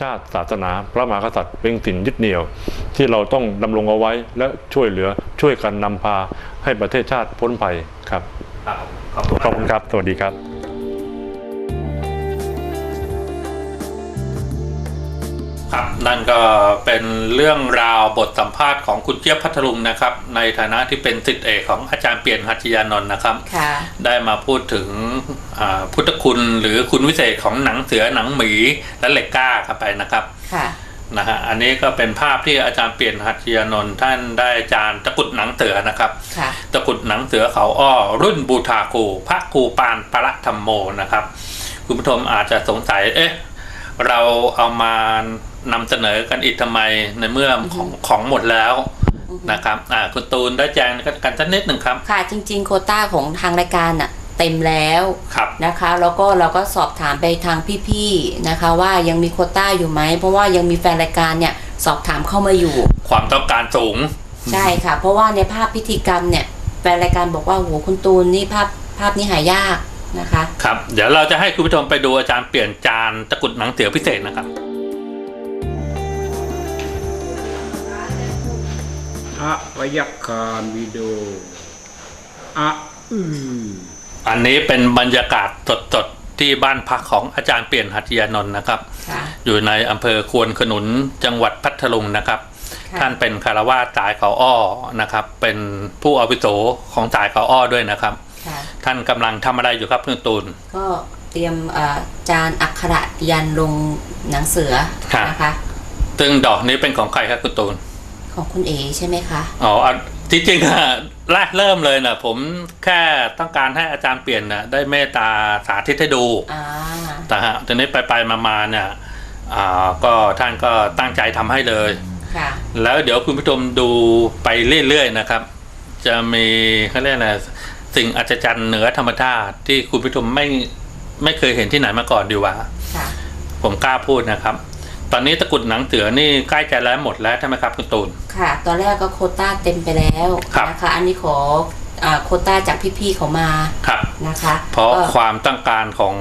ชาติศาสนา พระมหากษัตริย์เป็นสิ่งยึดเหนี่ยว ที่เราต้องดำรงเอาไว้และช่วยเหลือช่วยกันนำพาให้ประเทศชาติพ้นภัยครับครับขอบคุณขอบคุณครับ สวัสดีครับ ครับนั่นก็เป็นเรื่องราวบทสัมภาษณ์ของคุณเจี๊ยบพัทลุงนะครับ ในฐานะที่เป็นสิทธิเอกของอาจารย์เปลี่ยนหัตถยานนท์นะครับค่ะได้มาพูดถึงอ่าพุทธคุณหรือคุณวิเศษของหนังเสือหนังหมีและเหล็กกล้าครับไปนะครับค่ะนะฮะอันนี้ก็เป็นภาพที่อาจารย์เปลี่ยนหัตถยานนท์ท่านได้จานตะกรุดหนังเสือนะครับค่ะตะกรุดหนังเสือเขาอ้อรุ่นบูทาคูพระครูปานปรธรรมโมนะครับ คุณผู้ชมอาจจะสงสัยเอ๊ะเราเอามา นำเสนอกันอีกทำไมในเมื่อของของหมดแล้วนะครับอ่าคุณตูนได้แจ้งกันสักนิดหนึ่งครับ ค่ะจริง ๆ โควต้าของทางรายการน่ะเต็มแล้วครับนะคะ แล้วก็เราก็สอบถามไปทางพี่ๆนะคะ ว่ายังมีโควต้าอยู่ไหมเพราะว่ายังมีแฟนรายการเนี่ยสอบถามเข้ามาอยู่ ความต้องการสูง ใช่ค่ะ เพราะว่าในภาพพิธีกรรมเนี่ยแฟนรายการบอกว่าโหคุณตูนนี่ภาพภาพนี้หายากนะคะ ครับ เดี๋ยวเราจะให้คุณผู้ชมไปดูอาจารย์เปลี่ยนจานตะกรุดหนังเสือพิเศษนะครับ อะพยักการวิดีโออะอืออันนี้เป็นบรรยากาศสดๆ ที่บ้านพักของอาจารย์เปลี่ยนหัตถยานนท์นะครับค่ะอยู่ในอำเภอควนขนุนจังหวัดพัทลุงนะครับค่ะท่านเป็นคารวาสสายเขาอ้อนะครับ เป็นผู้อาวุโสของสายเขาอ้อด้วยนะครับค่ะท่านกำลังทำอะไรอยู่ครับเพื่อนตูน ก็เตรียมเอ่อจานอักขระยันลงหนังเสือครับนะคะซึ่งดอกนี้เป็นของใครครับคุณตูน ของคุณเอใช่ไหมคะ อ๋ออะที่จริงอะแรกเริ่มเลยนะผมแค่ต้องการให้อาจารย์เปลี่ยนนะได้เมตตาสาธิตให้ดู อ่า แต่ฮะตอนนี้ไปไปๆมาๆเนี่ยอ่าก็ท่านก็ตั้งใจทำให้เลย ค่ะ แล้วเดี๋ยวคุณผู้ชมดูไปเรื่อยๆนะครับ จะมีเขาเรียกอะไรสิ่งอัศจรรย์เหนือธรรมชาติที่คุณผู้ชมไม่ไม่เคยเห็นที่ไหนมาก่อนดีกว่า ค่ะ ผมกล้าพูดนะครับ ตอนนี้ตะกรุดหนังเสือนี่ใกล้จะแล้วหมดแล้วใช่ไหมครับคุณตูน ค่ะ ตอนแรกก็โควต้าเต็มไปแล้วครับ นะคะ อันนี้ขออาโควต้าจากพี่ๆเขามาครับ นะคะเพราะก็ความต้องการของ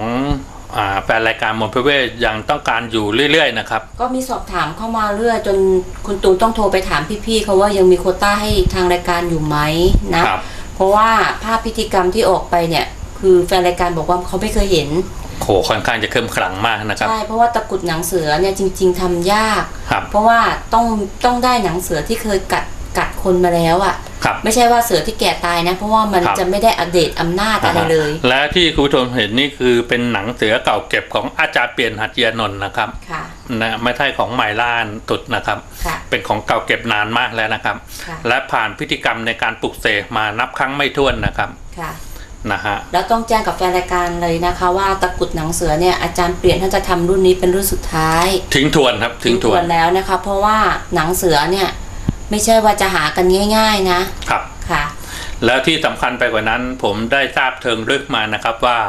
อ่าแฟนรายการมนต์พระเวทยังต้องการอยู่เรื่อยๆนะครับ ก็มีสอบถามเข้ามาเรื่อยจนคุณตูนต้องโทรไปถามพี่ๆเขาว่ายังมีโควต้าให้ทางรายการอยู่ไหมนะ ครับ เพราะว่าภาพพิธีกรรมที่ออกไปเนี่ย คือแฟนรายการบอกว่าเขาไม่เคยเห็น โหค่อนข้างจะเข้มขลังมากนะครับ ใช่เพราะว่าตะกรุดหนังเสือเนี่ยจริง ๆทำยาก ครับ เพราะว่าต้องต้องได้หนังเสือที่เคยกัดกัดคนมาแล้วอะ่ะครับไม่ใช่ว่าเสือที่แก่ตายนะ เพราะว่ามันครับจะไม่ได้อัปเดตอำนาจอะไรเลย และที่คุณผู้ชมเห็นนี่คือเป็นหนังเสือเก่าเก็บของอาจารย์เปลี่ยนหัตถยานนท์นะครับค่ะนะไม่ใช่ของใหม่ล่านตุดนะครับค่ะเป็นของเก่าเก็บนานมากแล้วนะครับค่ะและผ่านพิธีกรรมในการปลุกเสกมานับครั้งไม่ถ้วนนะครับค่ะ นะฮะแล้วต้องแจ้งกับแฟนรายการเลยนะคะ ว่าตะกรุดหนังเสือเนี่ยอาจารย์เปลี่ยนท่านจะทำรุ่นนี้เป็นรุ่นสุดท้ายทิ้งทวนครับทิ้งทวนแล้วนะคะ เพราะว่าหนังเสือเนี่ยไม่ใช่ว่าจะหากันง่าย ๆ นะครับค่ะ แล้วที่สำคัญไปกว่านั้นผมได้ทราบเทิงลึกมานะครับว่า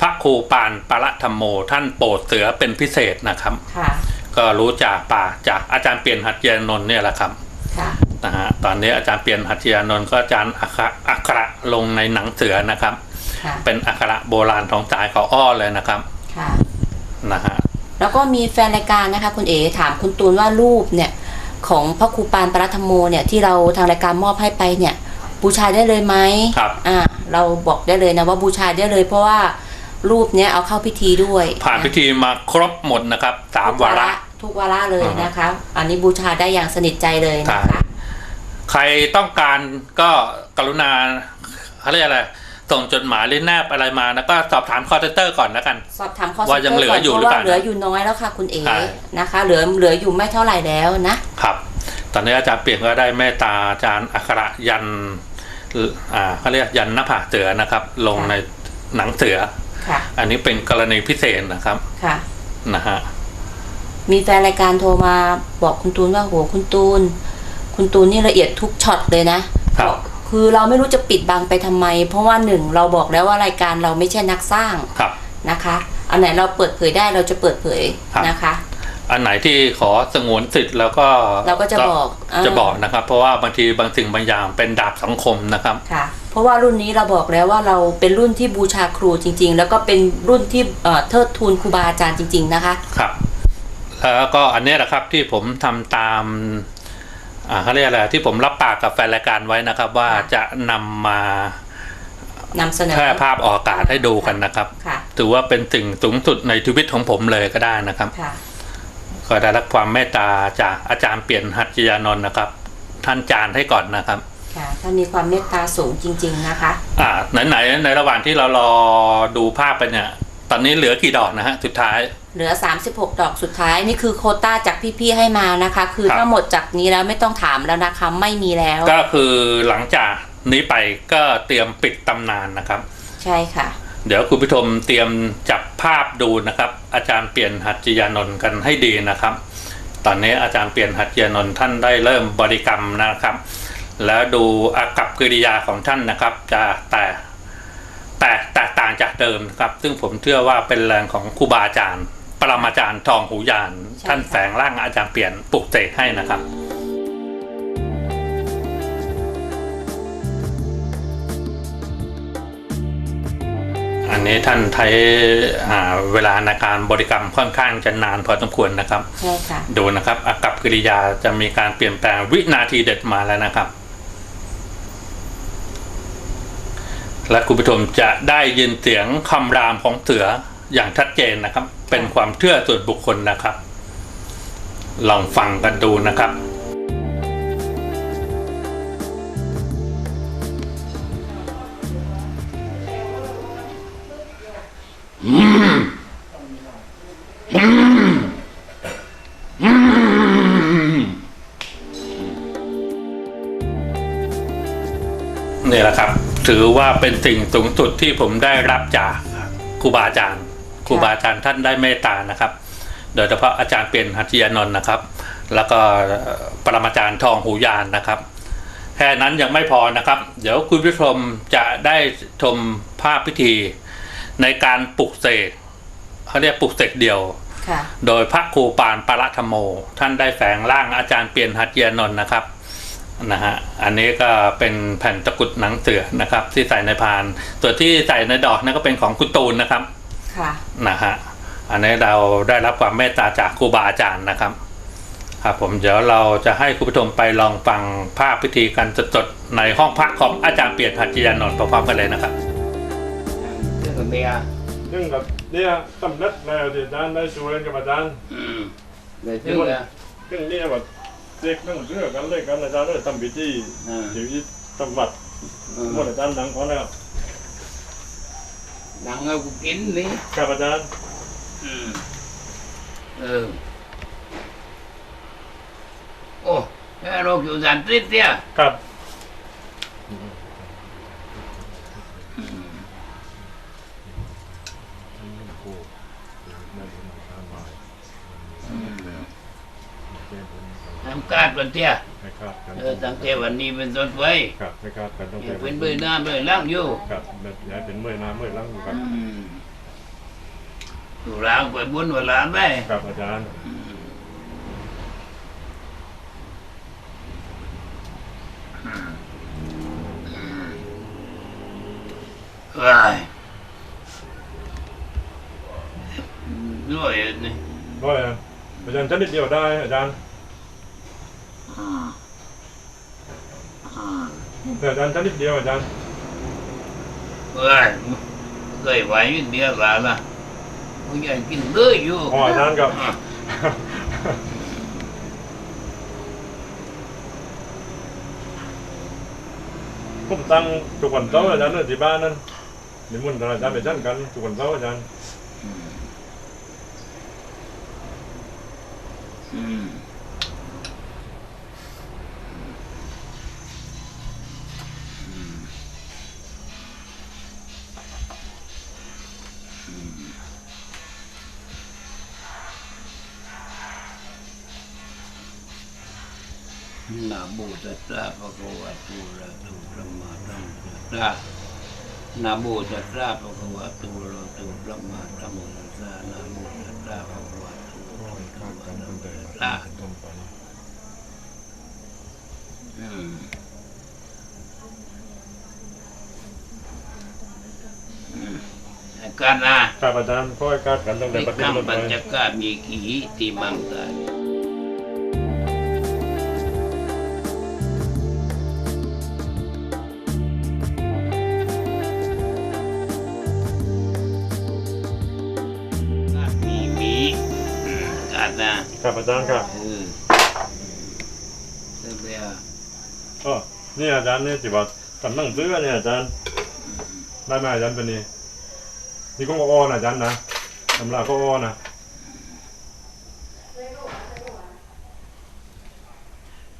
พระครูปานปรธรรมโม ท่านโปรดเสือเป็นพิเศษนะครับ ค่ะ ก็รู้จากปากจากอาจารย์เปลี่ยนหัตถยานนท์เนี่ยแหละครับค่ะ นะฮะตอนนี้อาจารย์เปลี่ยนหัตถยานนท์ก็อาจารย์อักขระอักขระลงในหนังเสือนะครับ ค่ะเป็นอักขระโบราณของสายเขาอ้อเลยนะครับค่ะ นะฮะแล้วก็มีแฟนรายการนะคะ คุณเอ๋ถามคุณตูนว่ารูปเนี่ย ของพระครูปานปรัตธรรมโมเนี่ยที่เราทางรายการมอบให้ไปเนี่ยบูชาได้เลยไหมครับอ่าเราบอกได้เลยนะว่าบูชาได้เลย เพราะว่ารูปเนี้ยเอาเข้าพิธีด้วยผ่านพิธีมาครบหมดนะครับสามทุกวาระทุกวาระเลยอ่าฮะนะคะ อันนี้บูชาได้อย่างสนิทใจเลยนะใช่คะ ใครต้องการก็กรุณาเขาเรียกอะไรส่งจดหมายหรือแนบอะไรมาแล้วก็สอบถามคอเตอร์ก่อนแล้วกัน สอบถามข้อว่ายังเหลืออยู่เพหรือราะเปว่าล่าเหลืออยู่น้อยแล้วค่ะคุณเอ๋ใช่นะคะ เหลือเหลืออยู่ไม่เท่าไหร่แล้วนะครับ ตอนนี้อาจารย์เปลี่ยนก็ได้เมตตาอาจารย์อักขระยันอ่าเขาเรียกยันหน้าผากเสือนะครับ ลงค่ะในหนังเสือค่ะอันนี้เป็นกรณีพิเศษนะครับค่ะนะฮะมีแฟนรายการโทรมาบอกคุณตูนว่าโหคุณตูน คุณตูนนี่ละเอียดทุกช็อตเลยนะครับอกคือเราไม่รู้จะปิดบังไปทำไม เพราะว่าหนึ่งเราบอกแล้วว่ารายการเราไม่ใช่นักสร้างครับนะคะอันไหนเราเปิดเผยได้เราจะเปิดเผยครับนะคะ อันไหนที่ขอสงวนสิทธิ์แล้วก็เราก็จะบอกเออจะบอกนะครับ เพราะว่าบางทีบางสิ่งบางอย่างเป็นดาบสังคมนะครับค่ะเพราะว่ารุ่นนี้เราบอกแล้วว่าเราเป็นรุ่นที่บูชาครูจริง ๆ แล้วก็เป็นรุ่นที่เอ่อเทิดทูนครูบาอาจารย์จริง ๆ นะคะครับแล้วก็อันเนี้ยแหละครับที่ผมทำตามอ่า เขาเรียกอะไรที่ผมรับปากกับแฟนรายการไว้นะครับ ว่าจะนำมานำเสนอแพร่ภาพออกอากาศให้ดูกันนะครับค่ะถือว่าเป็นสิ่งสูงสุดในชีวิตของผมเลยก็ได้นะครับค่ะก็ได้รับความเมตตาจากอาจารย์เปลี่ยนหัตถยานนท์นะครับ ท่านจานให้ก่อนนะครับค่ะท่านมีความเมตตาสูงจริง ๆนะคะ อ่าไหนๆในระหว่างที่เรารอดูภาพไปเนี่ย ตอนนี้เหลือกี่ดอกนะฮะสุดท้าย เหลือ 36 ดอกสุดท้ายนี่คือโควต้าจากพี่ๆให้มานะคะ คือครับ ถ้าหมดจากนี้แล้วไม่ต้องถามแล้วนะคะไม่มีแล้ว ก็คือหลังจากนี้ไปก็เตรียมปิดตำนานนะครับ ใช่ค่ะ เดี๋ยวคุณผู้ชมเตรียมจับภาพดูนะครับ อาจารย์เปลี่ยนหัตถยานนท์กันให้ดีนะครับ ตอนนี้อาจารย์เปลี่ยนหัตถยานนท์ท่านได้เริ่มบริกรรมนะครับ แล้วดูอากับกิริยาของท่านนะครับ จะแต่แต่แตกต่างจากเดิมนะครับ ซึ่งผมเชื่อว่าเป็นแรงของครูบาอาจารย์ ปรมาจารย์ทองหูยาน ใช่ท่านค่ะ แฝงร่างอาจารย์เปลี่ยนปลุกเสกให้นะครับ อันนี้ท่านใช้อ่าเวลาในการบริกรรมค่อนข้างจะนานพอสมควรนะครับ ใช่ค่ะ ดูนะครับอากับกิริยาจะมีการเปลี่ยนแปลงวินาทีเด็ดมาแล้วนะครับ และคุณผู้ชมจะได้ยินเสียงคำรามของเสือ อย่างชัดเจนนะครับ เป็นความเชื่อส่วนบุคคลนะครับ ลองฟังกันดูนะครับ นี่แหละครับ ถือว่าเป็นสิ่งสูงสุดที่ผมได้รับจากครูบาอาจารย์ ครูบาอาจารย์ท่านได้เมตตานะครับ โดยเฉพาะอาจารย์เปลี่ยนหัตถยานนท์นะครับ แล้วก็ปรมาจารย์ทองหูยานนะครับแค่นั้นยังไม่พอนะครับ เดี๋ยวคุณผู้ชมจะได้ชมภาพพิธี ในการปลุกเสกเขาเรียกปลุกเสกเดียวค่ะโดยพระครูปานปารัธรรมโม ท่านได้แฝงร่างอาจารย์เปลี่ยนหัตถยานนท์นะครับนะฮะอันนี้ก็เป็นแผ่นตะกรุดหนังเสือนะครับ ที่ใส่ในพานส่วนที่ใส่ในดอกนั่นก็เป็นของคุณตูนนะครับค่ะ นะฮะอันนี้เราได้รับความเมตตาจากครูบาอาจารย์นะครับ ครับผมเดี๋ยวเราจะให้คุณผู้ชมไปลองฟังภาพพิธีกันสดๆในห้องพักของอาจารย์เปลี่ยนหัตถยานนท์พร้อมๆกันเลยนะครับเรื่องกับเมียซึ่งกับเนี่ยสำเร็จแล้วที่อาจารย์ได้ชูเล่นกับอาจารย์อืมเดี๋ยวถึงอะซึ่งเนี่ยแบบเด็กนั่งเรือกันเลยกันอาจารย์เลยทำพิธีอ่าชีวิตสมบัติอืมหมดอาจารย์หนังขอแล้วหนังเอากูกินนี่ครับอาจารย์อืมเออโอ้แม่โรคอยู่สันติเนี่ยครับทำการกันเตี้ยไม่คาดกันเออตั้งแต่วันนี้เป็นต้นไปครับไม่คาดกันต้องอย่าเป็นเบื่อหน้าเบื่อหล่างอยู่ครับแบบอย่าเป็นเมื่อยหน้าเมื่อยหลังครับอืมอยู่ล้างไปบุญเวลาไปครับอาจารย์เอ้ยด้วยนี่ร้อยอะอาจารย์ชนิดเดียวได้อาจารย์ อ่าอ่า แต่อาจารย์ชนิดเดียวอาจารย์เอ้ยเคยไหวอยู่เดียวกันละมึงอยากกินเลืออยู่อ๋ออาจารย์ครับอะผมตั้งทุกวันเสาร์อาจารย์เนอะที่บ้านนั่นนิมนต์อาจารย์ไปชั้นกันทุกวันเสาร์อาจารย์ อืม สสะภะคะวะโตอะระหะโตสัมมาสัมพุทธัสสะนะโมตัสสะภะคะวะโตอะระหะโตสัมมาสัมพุทธัสสะนะโมตัสสะภะคะวะโตอะระหะโตสัมมาสัมพุทธัสสะอืมอืมอากันนะครับอาจารย์พ่อการกันตั้งแต่มีประเทศคำรปัถญไฟจกามีกี่ที่มังตา นี่อาจารย์นี่สิว่าทำนังสือเนี่ยอาจารย์ได้ไหมอาจารย์เป็นนี่นี่ก็อ้อนะอาจารย์นะตำราก็อ้อนะ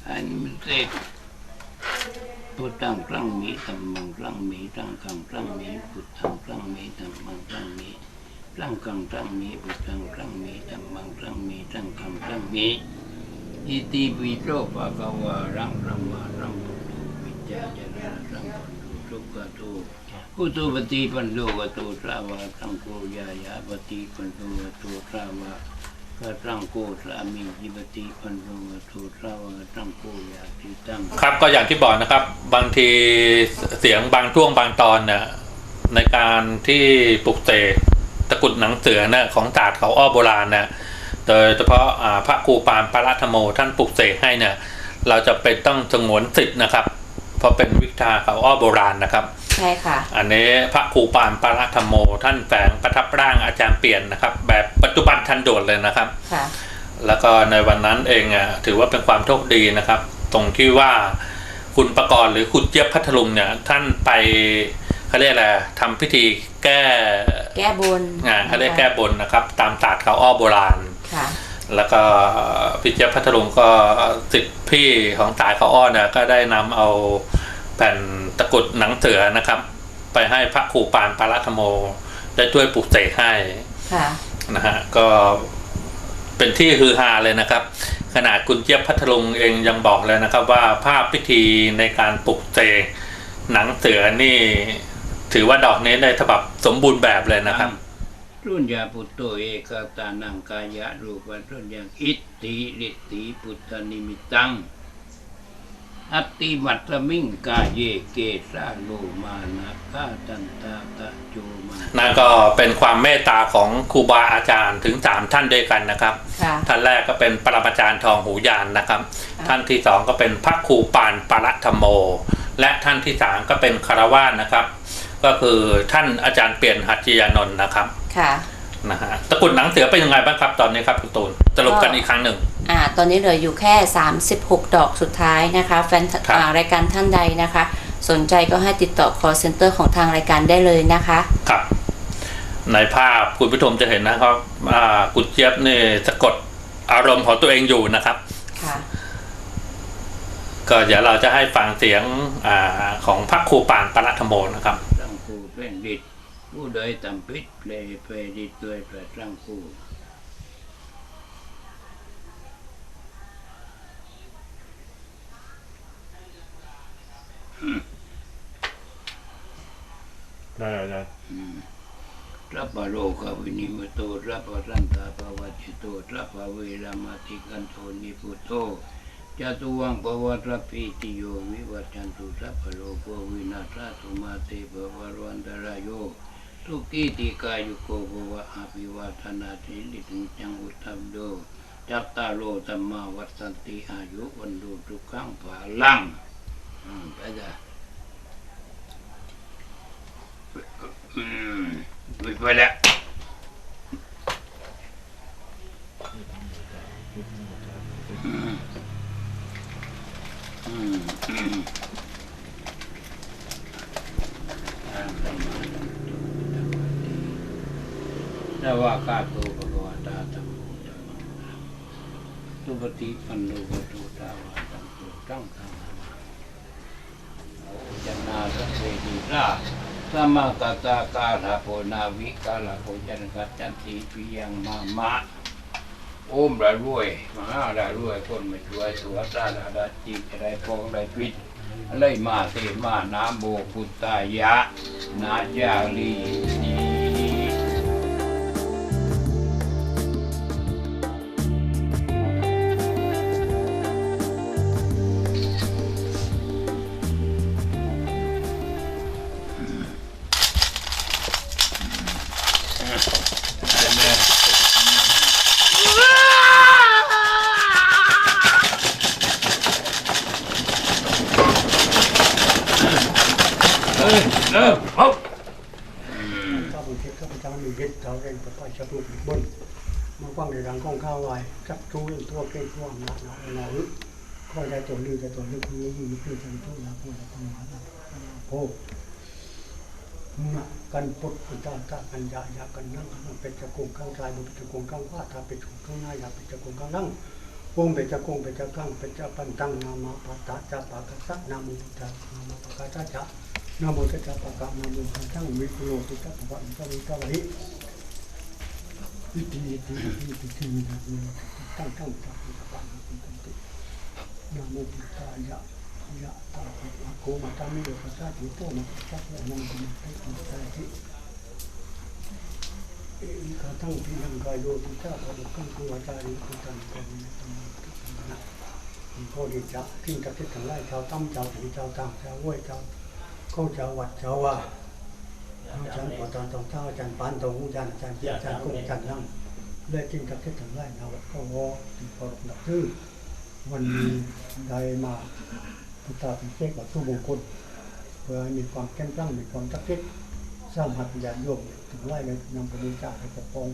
อันมันเสกพุทธังครั้งมีธัมมังครั้งมีตั้งกังครั้งมีพุทธังครั้งมีธัมมังครั้งมีตั้งกังครั้งมีพุทธังครั้งมีธัมมังครั้งมีตั้งกังครั้งมีอิติปิโสภะคะวะรังรัมมารังพุทธ จาจาระรังปันโตสุขโตกุตุปฏิปันโนกโตสาวะสังโฆยายาปฏิปันโนกโตสาวะกะรังโกสามีจิปติปันโนกโตสาวะกะรังโกยาติตังครับก็อย่างที่บอกนะครับ บางทีเสียงบางช่วงบางตอนเนี่ยในการที่ปลุกเสกตะกุดหนังเสือเนี่ยของศาสตร์เขาอ้อโบราณเนี่ยโดยเฉพาะพระครูปานปารัตโมท่านปลุกเสกให้เนี่ยเราจะเป็นต้องสงวนสิทธิ์นะครับ เพราะเป็นวิชาเขาอ้อโบราณนะครับใช่ค่ะ อันนี้พระครูปานปารัตโม ท่านแฝงประทับร่างอาจารย์เปลี่ยนนะครับ แบบปัจจุบันทันด่วนเลยนะครับค่ะแล้วก็ในวันนั้นเองอะถือว่าเป็นความโชคดีนะครับ ตรงที่ว่าคุณประกรณ์หรือคุณเจี๊ยบพัทลุงเนี่ย ท่านไปเขาเรียกอะไรทำพิธีแก้แก้บนงานเขาเรียกแก้บนนะครับ ตามศาสตร์เขาอ้อโบราณค่ะ แล้วก็พี่เจี๊ยบพัทลุงก็สิทธิพี่ของสายเขาอ้อเนี่ยก็ได้นำเอาแผ่นตะกรุดหนังเสือนะครับ ไปให้พระครูปานปารัตโม ได้ช่วยปลุกเสกให้ค่ะนะฮะก็เป็นที่ฮือฮาเลยนะครับ ขนาดคุณเจี๊ยบพัทลุงเองยังบอกเลยนะครับว่าภาพพิธีในการปลุกเสกหนังเสือนี่ ถือว่าดอกนี้ได้ฉบับสมบูรณ์แบบเลยนะครับ รุ่นยาปุตโตเอกตานังกายะรูปันรุ่นยังอิทติฤทธิพุทธนิมิตัง อัตติมัตตมิงกาเยเกสาโลมานะกาตันตาตะโจมานั่นก็เป็นความเมตตาของครูบาอาจารย์ถึงสามท่านด้วยกันนะครับ ค่ะท่านแรกก็เป็นปรมาจารย์ทองหูยานนะครับท่านที่สองก็เป็นพระครูปานปารัตธรรมโม และท่านที่สามก็เป็นคารวาสนะครับ ก็คือท่านอาจารย์เปลี่ยนหัตถยานนท์นะครับค่ะนะฮะตะกรุดหนังเสือเป็นยังไงบ้างครับ ตอนนี้ครับคุณตูนสรุปกันอีกครั้งหนึ่งอ่าตอนนี้เหลืออยู่แค่ 36 ดอกสุดท้ายนะคะแฟนครับอ่ารายการท่านใดนะคะ สนใจก็ให้ติดต่อ call center ของทางรายการได้เลยนะคะครับในภาพคุณผู้ชมจะเห็นนะครับอ่าคุณเจี๊ยบนี่สะกดอารมณ์ของตัวเองอยู่นะครับค่ะก็เดี๋ยวเราจะให้ฟังเสียงอาของพระครูปานปารัตธรรมโมนะครับ ตั้งคู่เป็นดิดผู้ใดทำพิษเพลเพลดิดด้วยพระตั้งคู่ได้อาจารย์รัปโรกวินิมโตรัปรันตาภวัจิโตรัปเวรามติกันโทนิพุตโต จตุวังปวัตรปีติโยวิวัจจันตุสัพพโลกวินาศาตุมาเตภวรวันตรายโยทุกิติกายุโกภวะอภิวาทนาทิลิถึงจังอุทัมโดจัตตาโลตัมมาวัสันติอายุวันโดทุกขังภาลังอืมไปจ้ะอืมไปไปแล้ว อืมอืมอ่าประมาณนั้นแต่ว่ากาโตภควตาธรรมโมธัมมัง สุปฏิปันโนภะโตตาวาตังโตตั้งขังนาโอจันนาสเพดีราสมากตากาลาโพนาวิกาลาโพจันกัจจันติปิยังมามะโอมระรวยมหาระรวยคนไม่ช่วยสวัสดาดาดาจิตอะไรพองอะไรพิษอะไรมาเตมานาโบพุตตายะนาจาลี ก็ได้ตัวนี้แต่ตัวนี้คือยู่ในคือจันทุลาภละธรรมะโพนะกันปุตตุตาตากันยายากันนั่งเป็นจะกงข้างซ้ายเป็นจะกงข้างขวาถ้าเป็นกงข้างหน้าอยาเป็นจะกงข้างนั่งวงเป็นจะกงเป็นจะข้างเป็นจะปันตังนามาปัตตาจะปากสักนามุตตานามาปากาจะนะโมตัสสะปะคะนะโมตัสสะวิโรติสัพพะอิตาวิตาวิอิติอิติอิติอิติอินะโมตั้งตั้งตั้งตั้งตั้งตั้งตั้ง นะโมพุทธายะยะตาภะโคมาตามิโยปัสสะติโตนะปัสสะนะโมกุมะเตกุตาติเอกาตั้งพิยังกายโยติชาภะบุคังคุวาจาริกุตังกามิตังตุตังนะโพธิจะทิ้งกับที่ทั้งหลายชาวตั้มชาวถึงชาวต่างชาวห้วยชาวเขาจะวัดเจ้าว่าอาจารย์ปอตอนตองเท้าอาจารย์ปานตองอาจารย์อาจารย์เกียรติอาจารย์กุ้งอาจารย์นั่งและกินกับเทศทั้งหลายนะวัดก็วอที่พอหนักชื่อ วันนี้ได้มาพุทธาพิเศษกับทุกมงคลเพื่อให้มีความเข้มแข็งมีความตักทิศสร้างหัตถญาณโยมถึงไล่เลยนำไปบริจาคให้ปกป้อง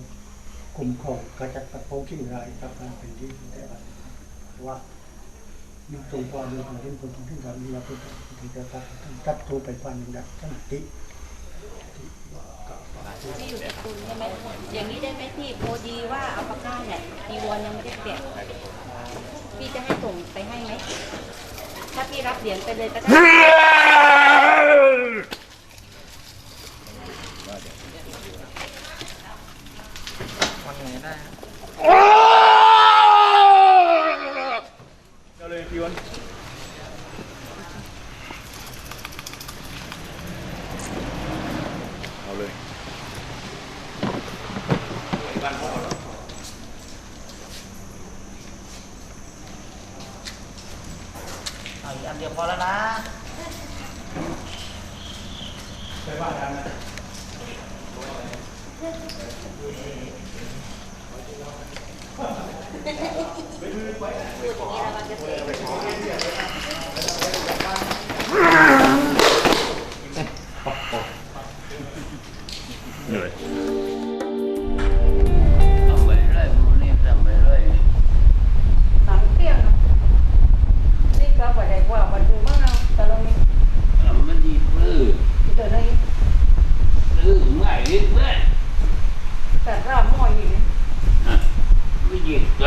กลุ่มของกระจัดปัดป้องทิ้งรายกับการเป็นที่ได้บัดว่านักทรงความรู้ความเป็นคนที่ทำนี้เราเป็นที่จะตัดตัดตัวไปฟันดักสันติ ที่อยู่กับคุณใช่ไหมอย่างนี้ได้ไหมพี่โพดีว่าอัลปาก้าเนี่ยจีวรยังไม่ได้แกะพี่จะให้ส่งไปให้ไหมถ้าพี่รับเหรียญไปเลยก็ได้เอาเลยพี่วันเอาเลย เอาอีกอันเดียวพอแล้วนะ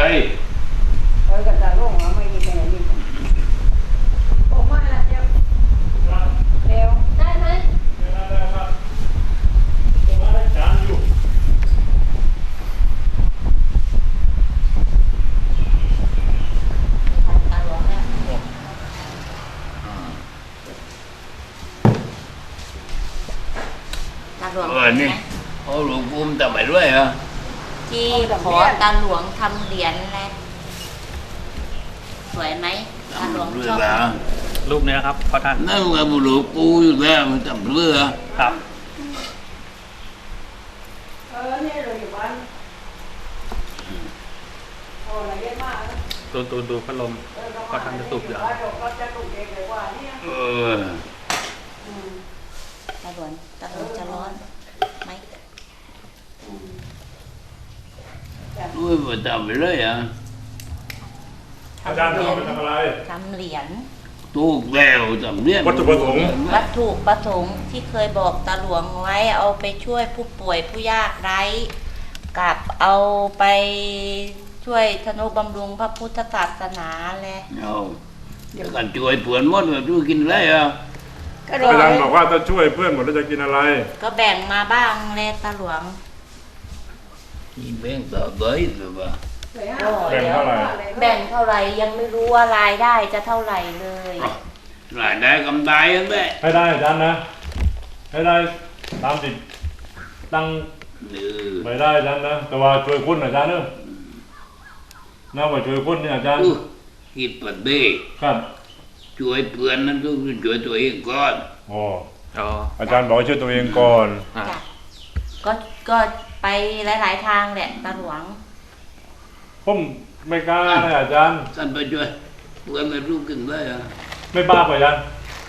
เออกันตาโล่งอะไม่มีแต่นี่โอ้ไม่ละเจ้าเร็วได้ไหมจานอยู่ตาหลวงเนี่ยตาหลวงเออนี่เอาหลวงปู่ทำไปเรื่อยอะที่ขอตาหลวงทำ เหรียญแล้วสวยไหมตาหลวงทำเรื่อชยอบแล้วรูปนี้นะครับพ่อท่านนั่นว่าหลวงปู่อยู่แล้วมันทำเรื่อยครับเออเนี่ยเราอยู่บ้านโอ้ละเยอะมากนะดูดูดูพัดลมเออเราก็ทำจะสูบอยู่บ้านเราก็จะถูกเองเลยว่าเนี่ยเอออืมตาหลวงตาหลวงจะร้อน ด้วยว่าทำไปเรื่อยอะอาจารย์จะเอาไปทำอะไร ทำเหรียญถูกแล้วทำเนี่ยวัตถุประสงค์ วัตถุประสงค์ที่เคยบอกตาหลวงไว้เอาไปช่วยผู้ป่วยผู้ยากไร้ กับเอาไปช่วยธนุบำรุงพระพุทธศาสนาแหละเอาเดี๋ยวกันช่วยเพื่อนหมดว่าช่วยกินอะไรอะก็อาจารย์เราบอกว่าถ้าช่วยเพื่อนหมดแล้วจะกินอะไร ก็แบ่งมาบ้างแลตาหลวง นี่แบ่งต่อเบยหรือว่าแบ่งเท่าไหร่ แบ่งเท่าไหร่ยังไม่รู้ว่ารายได้จะเท่าไหร่เลยรายได้กำไรกันแม่ให้ได้อาจารย์นะ ให้ได้ตามติดตั้งเออไม่ได้อาจารย์นะ แต่ว่าช่วยคุณอาจารย์เนอะน่าว่าช่วยคุณเนี่ยอาจารย์อู้คิดปัดเบ้ครับ ช่วยเพื่อนนั้นต้องช่วยตัวเองก่อน อ๋อ อ๋ออาจารย์บอกให้ช่วยตัวเองก่อนอะจ้ะก็ก็ ไปหลาย ๆ ทางแหละตาหลวง ผมไม่กล้าเลยอาจารย์ ท่านไปช่วยเพื่อนไม่รู้กินได้อะไม่บ้าไปอาจารย์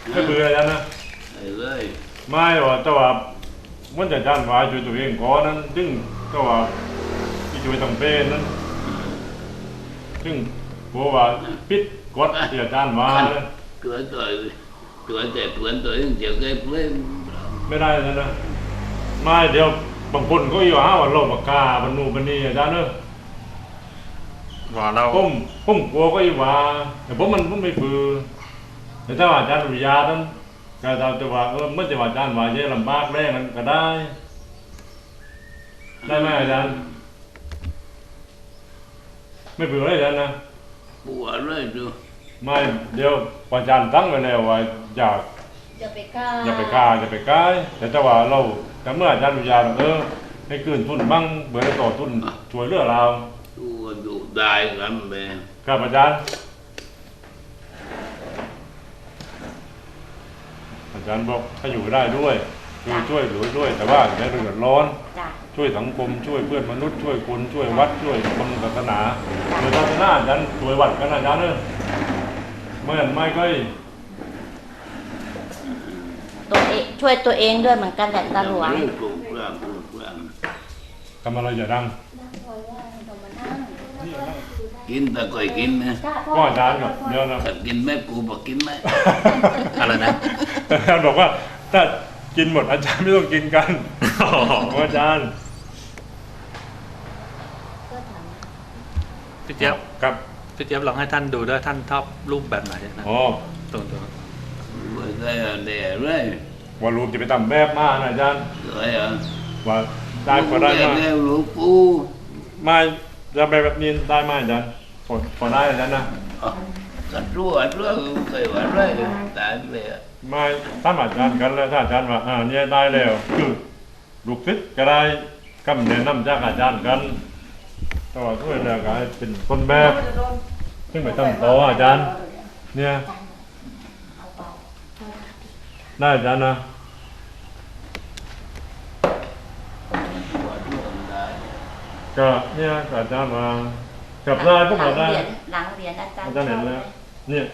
ไม่เบื่ออาจารย์นะไปเลยไม่ว่าแต่ว่ามันจะจันว่าช่วยตัวเองก่อนนั้นซึ่งก็ว่าที่ช่วยต้องเป็นนั้นซึ่งกลัวว่าปิดกฎที่อาจารย์ว่านั้นตัวตัวตัวแต่เพื่อนตัวเองเดี๋ยวเคยเพื่อน ไม่ได้นะนะไม่เดี๋ยว บางคนก็อยู่หาว่าโลภกาบันนูบันนี่อาจารย์เนอะว่าเราผมผมกลัวก็อยู่ว่าแต่ผมมันผมไม่ฝืนแต่ถ้าว่าอาจารย์วิทยาท่านก็จะจะว่าเออเมื่อจะว่าอาจารย์ว่าเยอะลำบากแรงกันก็ได้ ได้ไหมอาจารย์ไม่ฝืนเลยอาจารย์นะปวดเลยดูไม่เดี๋ยวอาจารย์ตั้งไว้แล้วว่าอยากอย่าไปกล้าอย่าไปกล้าอย่าไปใกล้แต่ถ้าว่าเรา แต่เมื่ออาจารย์วิทยาเออให้คืนทุนบ้างเบื่อต่อทุนช่วยเหลือเราดูดูได้กันไปครับอาจารย์อาจารย์บอกถ้าอยู่ได้ด้วยคือช่วยเหลือด้วย แต่ว่าอย่าเดือดร้อนจ้ะช่วยสังคมช่วยเพื่อนมนุษย์ช่วยคนช่วยวัดช่วยคนศาสนาโดยศาสนาอาจารย์ช่วยวัดกันอาจารย์เนอะไม่งั้นไม่ก็ ตัวเองช่วยตัวเองด้วยเหมือนกันแหละตาหลวงเรื่องปลูกกลางปลูกกลางทำอะไรอย่าดัง กินแต่ก่อยกินนะก็อาจารย์กับเดี๋ยวนะ ถ้ากินแม่กูบอกกินไหมอะไรนะ อาจารย์บอกว่าถ้ากินหมดอาจารย์ไม่ต้องกินกันบอกอาจารย์พี่เจี๊ยบครับพี่เจี๊ยบลองให้ท่านดูด้วยท่านชอบรูปแบบไหนนะอ๋อ ตรงตัวว่าได้เดี๋ยวเลยว่าลูกจะไปทำแบบมานะอาจารย์เลยอะว่าได้พอได้มาแล้วลูกปูไม่จะไปแบบนี้ได้ไหมอาจารย์พอพอได้อาจารย์นะกันรู้ว่ารู้เคยว่าเลยตายไปอะไม่ถ้ามอาจารย์กันแล้วถ้าอาจารย์ว่าอ่าเนี่ยได้แล้วคือลูกศิษย์ก็ได้คำแนะนำจากอาจารย์กันแต่ว่าช่วยเหลือกันให้เป็นต้นแบบซึ่งไปทำต่ออาจารย์ เนี่ย ได้อาจารย์นะว่ารู้ได้ก็เนี่ยอาจารย์มากับได้พวกเราได้หลังเรียนอาจารย์อาจารย์เห็นแล้วเนี่ย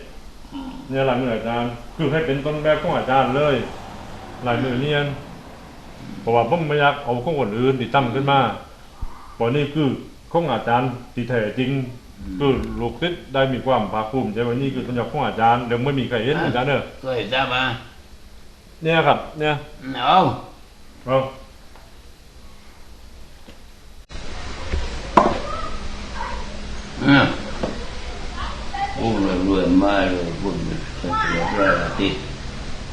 เนี่ยลายมืออาจารย์คือให้เป็นต้นแบบของอาจารย์เลยลายมือเนียนเพราะว่าผมไม่อยากเอาของคนอื่นติดตั้งขึ้นมาเพราะนี่คือของอาจารย์ที่แท้จริงคือลูกศิษย์ได้มีความภาคภูมิใจว่านี่คือต้นแบบของอาจารย์เดี๋ยวไม่มีใครเห็นอาจารย์เนอะเคยทราบมา เนี่ยครับ เนี่ย เอาเอาอืมโอ้รวยรวยมากเลยบุญสันติพระอาทิตย์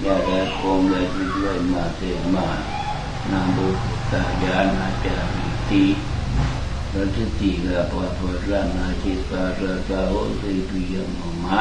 ยาแก่คงเลยที่รวยมาเทมานาบุตายานาจาริติรัตติกาปะปะรานาจิตาระตาโอสิปิยมมะ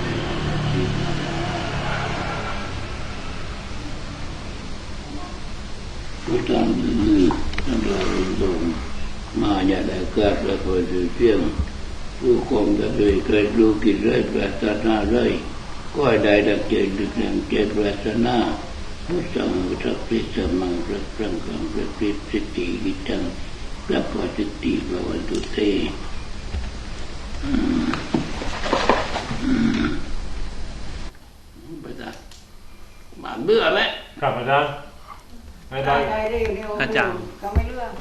และคอยเพียงผู้คงจะด้วยเกิดรู้กิจเรื่อยปรารถนาเรื่อยก็ได้ดังเจตดึกดังเจตปรารถนาพุทธังสัพพิสมังพระพรังกังพระพิสิทธิกิจังพระปฏิติภวันตุเตมาเบื่อแล้วครับอาจารย์ให้ได้ได้ได้เร็วอาจารย์ก็ไม่เรื่อง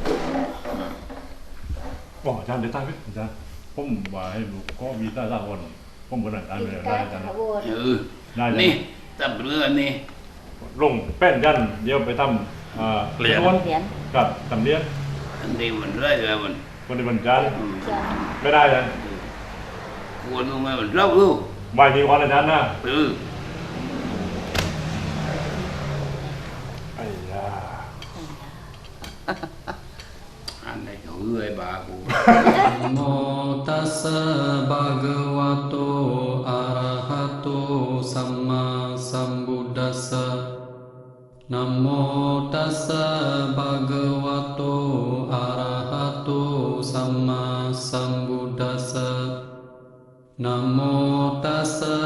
กอาจารย์เดี๋ยวตั้งขึ้นอาจารย์ผมว่าให้ลูกก็มีตาตาวันผมก็ได้อาจารย์ไปแล้วได้อาจารย์นะเออได้อาจารนี่ย์ตับเรือนี่ลงแป้นยันเดี๋ยวไปทำอ่าเหรียญจำนวนเหรียญกับตำเนียนอันนี้มันเรื่อยเลยมันคนในบรรจันทร์อืมไม่ได้เลยควรลงมามันเล่าลูกใบมีวันอาจารย์นะเออ ไอ้ยา อันไหน เขาเรื่อยบากูโมตัสสะภะคะวะโตอะระหะโตสัมมาสัมพุทธัสสะนะโมตัสสะภะคะวะโตอะระหะโตสัมมาสัมพุทธัสสะนะโมตัสสะ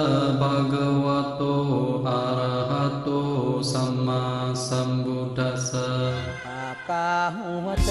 ภะคะวะโตอะระหะโตสัมมาสัมพุทธัสสะปากกาหัวใจ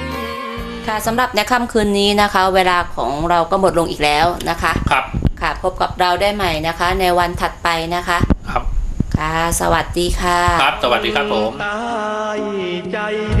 ค่ะสำหรับในค่ำคืนนี้นะคะ เวลาของเราก็หมดลงอีกแล้วนะคะครับค่ะ พบกับเราได้ใหม่นะคะ ในวันถัดไปนะคะ ครับ ค่ะ สวัสดีค่ะ ครับ สวัสดีครับผม ตายใจดี